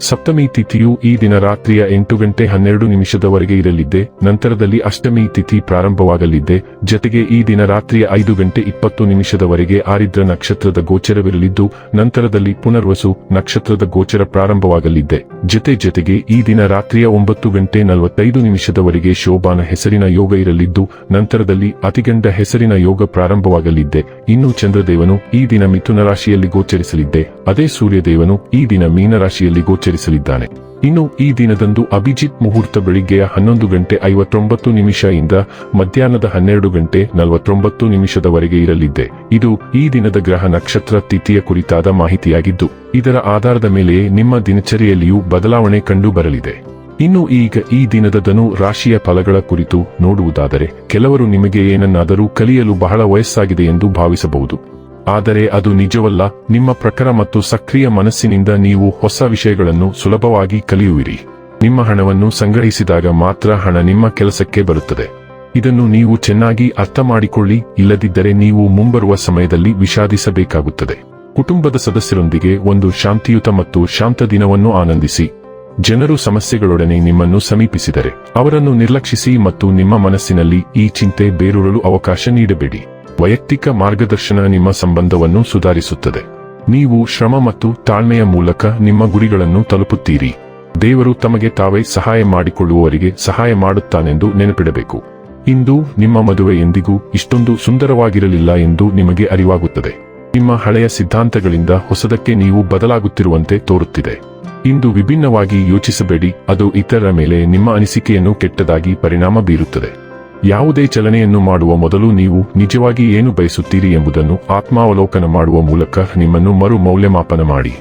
ಸಪ್ತಮಿ ತಿಥಿಯು ಈ ದಿನ ರಾತ್ರಿಯ ಎಂಟು ಗಂಟೆ ಹನ್ನೆರಡು ನಿಮಿಷದವರೆಗೆ ಇರಲಿದ್ದೆ, ನಂತರದಲ್ಲಿ ಅಷ್ಟಮಿ ತಿಥಿ ಪ್ರಾರಂಭವಾಗಲಿದ್ದೆ, ಜತೆಗೆ ಈ ದಿನ ರಾತ್ರಿಯ ಐದು ಗಂಟೆ ಇಪ್ಪತ್ತು ನಿಮಿಷದವರೆಗೆ ಆರಿದ್ರ ನಕ್ಷತ್ರದ ಗೋಚರವಿರಲಿದ್ದು, ನಂತರದಲ್ಲಿ ಪುನರ್ವಸು ನಕ್ಷತ್ರದ ಗೋಚರ ಪ್ರಾರಂಭವಾಗಲಿದ್ದೆ. ಜತೆ ಜತೆಗೆ ಈ ದಿನ ರಾತ್ರಿಯ ಒಂಬತ್ತು ಗಂಟೆ ನಲವತ್ತೈದು ನಿಮಿಷದವರೆಗೆ ಶೋಭಾನ ಹೆಸರಿನ ಯೋಗ ಇರಲಿದ್ದು, ನಂತರದಲ್ಲಿ ಅತಿಗಂಡ ಹೆಸರಿನ ಯೋಗ ಪ್ರಾರಂಭವಾಗಲಿದ್ದೆ. ಇನ್ನು ಚಂದ್ರದೇವನು ಈ ದಿನ ಮಿಥುನ ರಾಶಿಯಲ್ಲಿ ಗೋಚರಿಸಲಿದ್ದೆ. ಅದೇ ಸೂರ್ಯದೇವನು ಈ ದಿನ ಮೀನ ರಾಶಿಯಲ್ಲಿ ಗೋಚರಿಸಲಿದ್ದಾನೆ. ಇನ್ನು ಈ ದಿನದಂದು ಅಭಿಜಿತ್ ಮುಹೂರ್ತ ಬೆಳಿಗ್ಗೆಯ ಹನ್ನೊಂದು ಗಂಟೆ ಐವತ್ತೊಂಬತ್ತು ನಿಮಿಷ ಇಂದ ಮಧ್ಯಾಹ್ನದ ಹನ್ನೆರಡು ಗಂಟೆ ನಲವತ್ತೊಂಬತ್ತು ನಿಮಿಷದವರೆಗೆ ಇರಲಿದ್ದೆ. ಇದು ಈ ದಿನದ ಗ್ರಹ ನಕ್ಷತ್ರ ತಿಥಿಯ ಕುರಿತಾದ ಮಾಹಿತಿಯಾಗಿದ್ದು, ಇದರ ಆಧಾರದ ಮೇಲೆಯೇ ನಿಮ್ಮ ದಿನಚರಿಯಲ್ಲಿಯೂ ಬದಲಾವಣೆ ಕಂಡು ಬರಲಿದೆ ಇನ್ನು ಈಗ ಈ ದಿನದ ಧನು ರಾಶಿಯ ಫಲಗಳ ಕುರಿತು ನೋಡುವುದಾದರೆ, ಕೆಲವರು ನಿಮಗೆ ಏನನ್ನಾದರೂ ಕಲಿಯಲು ಬಹಳ ವಯಸ್ಸಾಗಿದೆ ಎಂದು ಭಾವಿಸಬಹುದು. ಆದರೆ ಅದು ನಿಜವಲ್ಲ, ನಿಮ್ಮ ಪ್ರಖರ ಮತ್ತು ಸಕ್ರಿಯ ಮನಸ್ಸಿನಿಂದ ನೀವು ಹೊಸ ವಿಷಯಗಳನ್ನು ಸುಲಭವಾಗಿ ಕಲಿಯುವಿರಿ. ನಿಮ್ಮ ಹಣವನ್ನು ಸಂಗ್ರಹಿಸಿದಾಗ ಮಾತ್ರ ಹಣ ನಿಮ್ಮ ಕೆಲಸಕ್ಕೆ ಬರುತ್ತದೆ. ಇದನ್ನು ನೀವು ಚೆನ್ನಾಗಿ ಅರ್ಥ ಮಾಡಿಕೊಳ್ಳಿ ಇಲ್ಲದಿದ್ದರೆ ನೀವು ಮುಂಬರುವ ಸಮಯದಲ್ಲಿ ವಿಷಾದಿಸಬೇಕಾಗುತ್ತದೆ. ಕುಟುಂಬದ ಸದಸ್ಯರೊಂದಿಗೆ ಒಂದು ಶಾಂತಿಯುತ ಮತ್ತು ಶಾಂತ ದಿನವನ್ನು ಆನಂದಿಸಿ. ಜನರು ಸಮಸ್ಯೆಗಳೊಡನೆ ನಿಮ್ಮನ್ನು ಸಮೀಪಿಸಿದರೆ, ಅವರನ್ನು ನಿರ್ಲಕ್ಷಿಸಿ ಮತ್ತು ನಿಮ್ಮ ಮನಸ್ಸಿನಲ್ಲಿ ಈ ಚಿಂತೆ ಬೇರೂರಲು ಅವಕಾಶ ನೀಡಬೇಡಿ. ವೈಯಕ್ತಿಕ ಮಾರ್ಗದರ್ಶನ ನಿಮ್ಮ ಸಂಬಂಧವನ್ನು ಸುಧಾರಿಸುತ್ತದೆ. ನೀವು ಶ್ರಮ ಮತ್ತು ತಾಳ್ಮೆಯ ಮೂಲಕ ನಿಮ್ಮ ಗುರಿಗಳನ್ನು ತಲುಪುತ್ತೀರಿ. ದೇವರು ತಮಗೆ ತಾವೇ ಸಹಾಯ ಮಾಡಿಕೊಳ್ಳುವವರಿಗೆ ಸಹಾಯ ಮಾಡುತ್ತಾನೆಂದು ನೆನಪಿಡಬೇಕು. ಇಂದು ನಿಮ್ಮ ಮದುವೆ ಎಂದಿಗೂ ಇಷ್ಟೊಂದು ಸುಂದರವಾಗಿರಲಿಲ್ಲ ಎಂದು ನಿಮಗೆ ಅರಿವಾಗುತ್ತದೆ. ನಿಮ್ಮ ಹಳೆಯ ಸಿದ್ಧಾಂತಗಳಿಂದ ಹೊಸದಕ್ಕೆ ನೀವು ಬದಲಾಗುತ್ತಿರುವಂತೆ ತೋರುತ್ತಿದೆ. ಇಂದು ವಿಭಿನ್ನವಾಗಿ ಯೋಚಿಸಬೇಡಿ, ಅದು ಇತರರ ಮೇಲೆ ನಿಮ್ಮ ಅನಿಸಿಕೆಯನ್ನು ಕೆಟ್ಟದಾಗಿ ಪರಿಣಾಮ ಬೀರುತ್ತದೆ. ಯಾವುದೇ ಚಲನೆಯನ್ನು ಮಾಡುವ ಮೊದಲು ನೀವು ನಿಜವಾಗಿ ಏನು ಬಯಸುತ್ತೀರಿ ಎಂಬುದನ್ನು ಆತ್ಮಾವಲೋಕನ ಮಾಡುವ ಮೂಲಕ ನಿಮ್ಮನ್ನು ಮರು ಮೌಲ್ಯಮಾಪನ ಮಾಡಿ.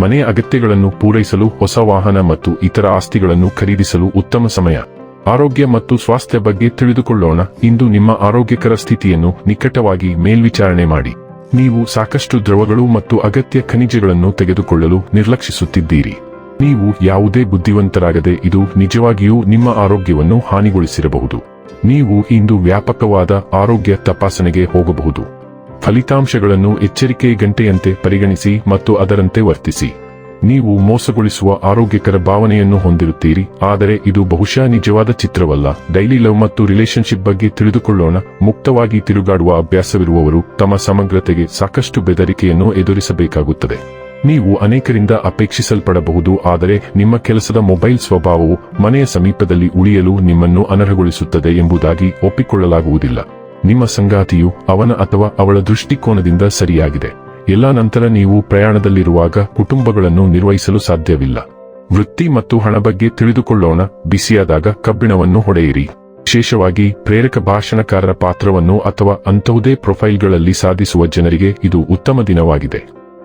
ಮನೆಯ ಅಗತ್ಯಗಳನ್ನು ಪೂರೈಸಲು ಹೊಸ ವಾಹನ ಮತ್ತು ಇತರ ಆಸ್ತಿಗಳನ್ನು ಖರೀದಿಸಲು ಉತ್ತಮ ಸಮಯ. ಆರೋಗ್ಯ ಮತ್ತು ಸ್ವಾಸ್ಥ್ಯ ಬಗ್ಗೆ ತಿಳಿದುಕೊಳ್ಳೋಣ. ಇಂದು ನಿಮ್ಮ ಆರೋಗ್ಯಕರ ಸ್ಥಿತಿಯನ್ನು ನಿಕಟವಾಗಿ ಮೇಲ್ವಿಚಾರಣೆ ಮಾಡಿ. ನೀವು ಸಾಕಷ್ಟು ದ್ರವಗಳು ಮತ್ತು ಅಗತ್ಯ ಖನಿಜಗಳನ್ನು ತೆಗೆದುಕೊಳ್ಳಲು ನಿರ್ಲಕ್ಷಿಸುತ್ತಿದ್ದೀರಿ. ನೀವು ಯಾವುದೇ ಬುದ್ಧಿವಂತರಾಗದೆ ಇದು ನಿಜವಾಗಿಯೂ ನಿಮ್ಮ ಆರೋಗ್ಯವನ್ನು ಹಾನಿಗೊಳಿಸಿರಬಹುದು. ನೀವು ಇಂದು ವ್ಯಾಪಕವಾದ ಆರೋಗ್ಯ ತಪಾಸಣೆಗೆ ಹೋಗಬಹುದು. ಫಲಿತಾಂಶಗಳನ್ನು ಎಚ್ಚರಿಕೆ ಗಂಟೆಯಂತೆ ಪರಿಗಣಿಸಿ ಮತ್ತು ಅದರಂತೆ ವರ್ತಿಸಿ. ನೀವು ಮೋಸಗೊಳಿಸುವ ಆರೋಗ್ಯಕರ ಭಾವನೆಯನ್ನು ಹೊಂದಿರುತ್ತೀರಿ, ಆದರೆ ಇದು ಬಹುಶಃ ನಿಜವಾದ ಚಿತ್ರವಲ್ಲ. ಡೈಲಿ ಲವ್ ಮತ್ತು ರಿಲೇಶನ್ಶಿಪ್ ಬಗ್ಗೆ ತಿಳಿದುಕೊಳ್ಳೋಣ. ಮುಕ್ತವಾಗಿ ತಿರುಗಾಡುವ ಅಭ್ಯಾಸವಿರುವವರು ತಮ್ಮ ಸಮಗ್ರತೆಗೆ ಸಾಕಷ್ಟು ಬೆದರಿಕೆಯನ್ನು ಎದುರಿಸಬೇಕಾಗುತ್ತದೆ. ನೀವು ಅನೇಕರಿಂದ ಅಪೇಕ್ಷಿಸಲ್ಪಡಬಹುದು, ಆದರೆ ನಿಮ್ಮ ಕೆಲಸದ ಮೊಬೈಲ್ ಸ್ವಭಾವವು ಮನೆಯ ಸಮೀಪದಲ್ಲಿ ಉಳಿಯಲು ನಿಮ್ಮನ್ನು ಅನರ್ಹಗೊಳಿಸುತ್ತದೆ ಎಂಬುದಾಗಿ ಒಪ್ಪಿಕೊಳ್ಳಲಾಗುವುದಿಲ್ಲ. ನಿಮ್ಮ ಸಂಗಾತಿಯು ಅವನ ಅಥವಾ ಅವಳ ದೃಷ್ಟಿಕೋನದಿಂದ ಸರಿಯಾಗಿದೆ. ಎಲ್ಲ ನಂತರ ನೀವು ಪ್ರಯಾಣದಲ್ಲಿರುವಾಗ ಕುಟುಂಬಗಳನ್ನು ನಿರ್ವಹಿಸಲು ಸಾಧ್ಯವಿಲ್ಲ. ವೃತ್ತಿ ಮತ್ತು ಹಣ ಬಗ್ಗೆ ತಿಳಿದುಕೊಳ್ಳೋಣ, ಬಿಸಿಯಾದಾಗ ಕಬ್ಬಿಣವನ್ನು ಹೊಡೆಯಿರಿ. ವಿಶೇಷವಾಗಿ ಪ್ರೇರಕ ಭಾಷಣಕಾರರ ಪಾತ್ರವನ್ನು ಅಥವಾ ಅಂತಹುದೇ ಪ್ರೊಫೈಲ್ಗಳಲ್ಲಿ ಸಾಧಿಸುವ ಜನರಿಗೆ ಇದು ಉತ್ತಮ ದಿನವಾಗಿದೆ.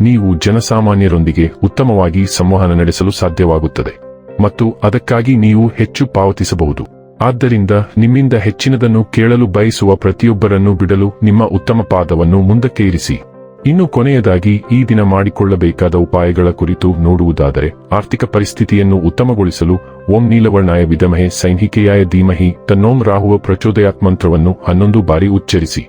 ನೀವು ಜನಸಾಮಾನ್ಯರೊಂದಿಗೆ ಉತ್ತಮವಾಗಿ ಸಂವಹನ ನಡೆಸಲು ಸಾಧ್ಯವಾಗುತ್ತದೆ. ಮತ್ತು ಅದಕ್ಕಾಗಿ ನೀವು ಹೆಚ್ಚು ಪಾವತಿಸಬಹುದು. ಆದ್ದರಿಂದ ನಿಮ್ಮಿಂದ ಹೆಚ್ಚಿನದನ್ನು ಕೇಳಲು ಬಯಸುವ ಪ್ರತಿಯೊಬ್ಬರನ್ನು ಬಿಡಲು ನಿಮ್ಮ ಉತ್ತಮ ಪಾದವನ್ನು ಮುಂದಕ್ಕೆ ಇರಿಸಿ. ಇನ್ನು ಕೊನೆಯದಾಗಿ ಈ ದಿನ ಮಾಡಿಕೊಳ್ಳಬೇಕಾದ ಉಪಾಯಗಳ ಕುರಿತು ನೋಡುವುದಾದರೆ, ಆರ್ಥಿಕ ಪರಿಸ್ಥಿತಿಯನ್ನು ಉತ್ತಮಗೊಳಿಸಲು ಓಂ ನೀಲವರ್ಣಾಯ ವಿಧಮಹೆ ಸೈನಿಕೆಯಾಯ ಧೀಮಹಿ ತನ್ನೋಂ ರಾಹುವ ಪ್ರಚೋದಯಾತ್ಮಂತ್ರವನ್ನು ಹನ್ನೊಂದು ಬಾರಿ ಉಚ್ಚರಿಸಿ.